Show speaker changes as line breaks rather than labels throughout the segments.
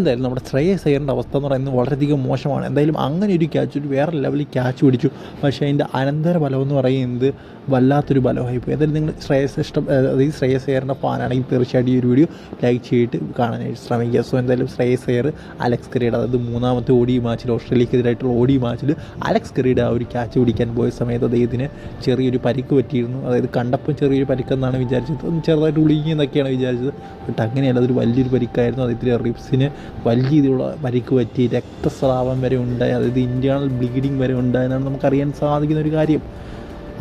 എന്തായാലും നമ്മുടെ ശ്രേയസ് അയ്യറിന്റെ അവസ്ഥ എന്ന് പറയുന്നത് വളരെയധികം മോശമാണ്. എന്തായാലും അങ്ങനെ ഒരു ക്യാച്ച് ഒരു വേറെ ലെവലിൽ ക്യാച്ച് പിടിച്ചു. പക്ഷേ അതിന്റെ അനന്തര ഫലം എന്ന് പറയുന്നത് വല്ലാത്തൊരു ബലമായി പോയി. എന്തായാലും നിങ്ങൾ ശ്രേയസ് ഇഷ്ടം അതായത് ശ്രേയസ് അയ്യറിന്റെ ഫാനാണെങ്കിൽ തീർച്ചയായിട്ടും ഈ ഒരു വീഡിയോ ലൈക്ക് ചെയ്തിട്ട് കാണാനായിട്ട് ശ്രമിക്കുക. സോ എന്തായാലും ശ്രേയസ് അയ്യർ അലക്സ് കെറിയുടെ അതായത് മൂന്നാമത്തെ ഓടി മാച്ചിൽ ഓസ്ട്രേലിയക്കെതിരായിട്ടുള്ള ഓടി മാച്ചിൽ അലക്സ് കെറിയുടെ ആ ഒരു ക്യാച്ച് പിടിക്കാൻ പോയ സമയത്ത് അദ്ദേഹത്തിന് ചെറിയൊരു പരിക്ക് പറ്റിയിരുന്നു. അതായത് കണ്ടപ്പോൾ ചെറിയൊരു പരിക്കെന്നാണ് വിചാരിച്ചത്. ചെറുതായിട്ട് ഉളിങ്ങി എന്നൊക്കെയാണ് വിചാരിച്ചത്. ബട്ട് അങ്ങനെയല്ല അതൊരു വലിയൊരു പരിക്കായിരുന്നു. അദ്ദേഹത്തിന്റെ റിബ്സിന് വലിയ രീതിയിലുള്ള പരിക്ക് പറ്റി രക്തസ്രാവം വരെ ഉണ്ടായി അതായത് ഇന്റേണൽ ബ്ലീഡിങ് വരെ ഉണ്ടായെന്നാണ് നമുക്കറിയാൻ സാധിക്കുന്ന ഒരു കാര്യം.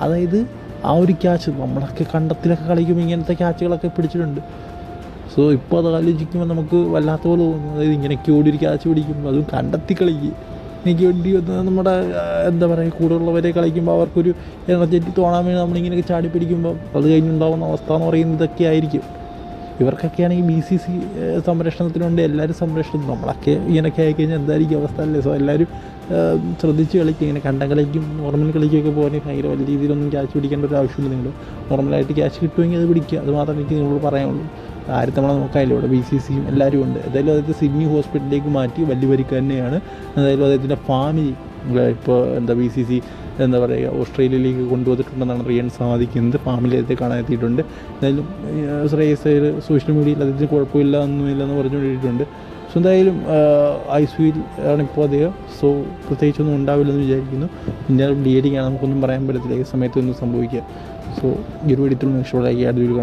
അതായത് ആ ഒരു ക്യാച്ച് നമ്മളൊക്കെ കണ്ടത്തിലൊക്കെ കളിക്കുമ്പോൾ ഇങ്ങനത്തെ ക്യാച്ചുകളൊക്കെ പിടിച്ചിട്ടുണ്ട്. സോ ഇപ്പോൾ അത് ആലോചിക്കുമ്പോൾ നമുക്ക് വല്ലാത്ത പോലെ തോന്നുന്നു അതായത് ഇങ്ങനെയൊക്കെ ഓടി ഒരു ക്യാച്ച് പിടിക്കുമ്പോൾ അതും കണ്ടെത്തി കളിക്കുക എനിക്ക് വേണ്ടി നമ്മുടെ എന്താ പറയുക കൂടെയുള്ളവരെ കളിക്കുമ്പോൾ അവർക്കൊരു എനർജറ്റിക് തോന്നാൻ വേണ്ടി നമ്മളിങ്ങനെയൊക്കെ ചാടി പിടിക്കുമ്പോൾ അത് കഴിഞ്ഞുണ്ടാകുന്ന അവസ്ഥ എന്ന് പറയുന്നത് ഇതൊക്കെ ആയിരിക്കും. ഇവർക്കൊക്കെയാണെങ്കിൽ ബി സി സി സംരക്ഷണത്തിനുണ്ട് എല്ലാവരും സംരക്ഷണം നമ്മളൊക്കെ ഇങ്ങനെയൊക്കെ ആയിക്കഴിഞ്ഞാൽ എന്തായിരിക്കും അവസ്ഥ അല്ലേ? സോ എല്ലാവരും ശ്രദ്ധിച്ച് കളിക്കും ഇങ്ങനെ കണ്ടം കളിക്കും നോർമൽ കളിക്കൊക്കെ പോകാൻ ഭയങ്കര വലിയ രീതിയിലൊന്നും ക്യാച്ച് പിടിക്കേണ്ട ഒരു ആവശ്യമില്ല നിങ്ങൾ. നോർമലായിട്ട് ക്യാച്ച് കിട്ടുമെങ്കിൽ അത് പിടിക്കുക. അത് മാത്രമേ എനിക്ക് നിങ്ങളോട് പറയാനുള്ളൂ. ആരും നമ്മളെ നോക്കാനില്ല ഇവിടെ ബി സി സിയും എല്ലാവരും ഉണ്ട്. എന്തായാലും അദ്ദേഹത്തെ സിഡ്നി ഹോസ്പിറ്റലിലേക്ക് മാറ്റി തന്നെയാണ്. എന്തായാലും അദ്ദേഹത്തിന്റെ ഫാമിലി ഇപ്പോൾ എന്താ ബി സി സി എന്താ പറയുക ഓസ്ട്രേലിയയിലേക്ക് കൊണ്ടുവന്നിട്ടുണ്ടെന്നാണ് അറിയാൻ സാധിക്കുന്നത്. ഫാമിലിയത്തെ എത്തിയിട്ടുണ്ട്. എന്തായാലും ശ്രേയസ് സോഷ്യൽ മീഡിയയിൽ അതിന് കുഴപ്പമില്ല ഒന്നുമില്ലെന്ന് പറഞ്ഞുകൊണ്ടിട്ടുണ്ട് സോ എന്തായാലും ഐ സിയിൽ ആണ് ഇപ്പോൾ അദ്ദേഹം. സോ പ്രത്യേകിച്ചൊന്നും ഉണ്ടാവില്ലെന്ന് വിചാരിക്കുന്നു. പിന്നെ ഡി എഡിക്കാണ് നമുക്കൊന്നും പറയാൻ പറ്റത്തില്ല. ഈ സമയത്തൊന്നും സംഭവിക്കുക. സോ ഈ ഒരു വീഡിയോ ഈ അടുത്ത വീഡിയോ